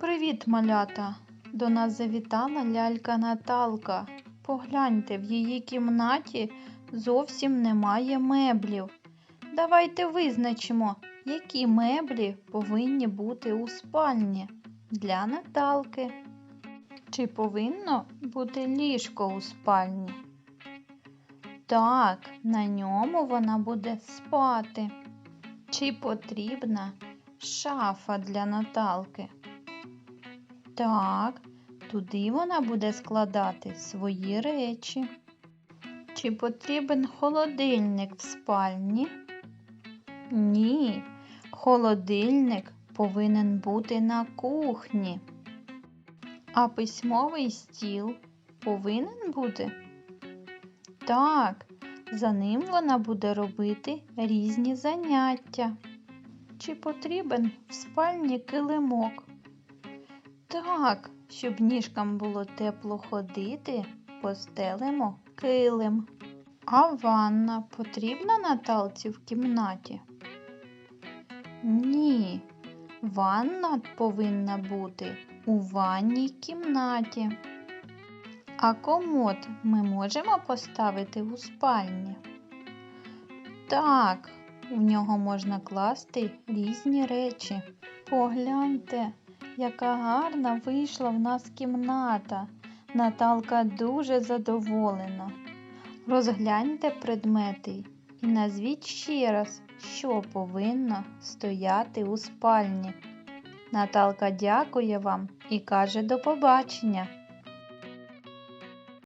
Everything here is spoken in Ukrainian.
Привіт, малята! До нас завітала лялька Наталка. Погляньте, в її кімнаті зовсім немає меблів. Давайте визначимо, які меблі повинні бути у спальні для Наталки. Чи повинно бути ліжко у спальні? Так, на ньому вона буде спати. Чи потрібна шафа для Наталки? Так, туди вона буде складати свої речі. Чи потрібен холодильник в спальні? Ні, холодильник повинен бути на кухні. А письмовий стіл повинен бути? Так, за ним вона буде робити різні заняття. Чи потрібен в спальні килимок? Так, щоб ніжкам було тепло ходити, постелимо килим. А ванна потрібна Наталці в кімнаті? Ні, ванна повинна бути у ванній кімнаті. А комод ми можемо поставити у спальні? Так, у нього можна класти різні речі. Погляньте, яка гарна вийшла в нас кімната. Наталка дуже задоволена. Розгляньте предмети і назвіть ще раз, що повинно стояти у спальні. Наталка дякує вам і каже до побачення.